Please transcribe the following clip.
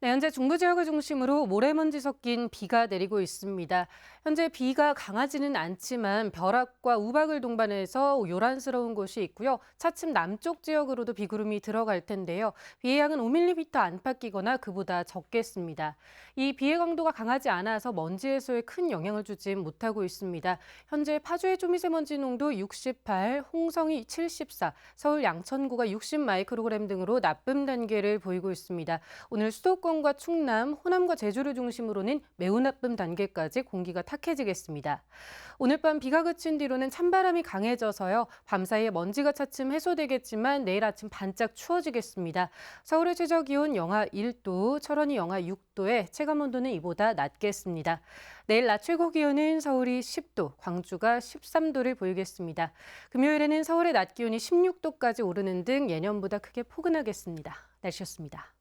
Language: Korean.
네, 현재 중부 지역을 중심으로 모래먼지 섞인 비가 내리고 있습니다. 현재 비가 강하지는 않지만 벼락과 우박을 동반해서 요란스러운 곳이 있고요. 차츰 남쪽 지역으로도 비구름이 들어갈 텐데요. 비의 양은 5mm 안팎이거나 그보다 적겠습니다. 이 비의 강도가 강하지 않아서 먼지 해소에 큰 영향을 주지 못하고 있습니다. 현재 파주의 초미세먼지 농도 68, 홍성이 74, 서울 양천구가 60 마이크로그램 등으로 나쁨 단계를 보이고 있습니다. 오늘 수도권 과 충남, 호남과 제주를 중심으로는 매우 나쁨 단계까지 공기가 탁해지겠습니다. 오늘 밤 비가 그친 뒤로는 찬바람이 강해져서요. 밤사이에 먼지가 차츰 해소되겠지만 내일 아침 반짝 추워지겠습니다. 서울의 최저 기온 영하 1도, 철원이 영하 6도에 체감 온도는 이보다 낮겠습니다. 내일 낮 최고 기온은 서울이 10도, 광주가 13도를 보이겠습니다. 금요일에는 서울의 낮 기온이 16도까지 오르는 등 예년보다 크게 포근하겠습니다. 날씨였습니다.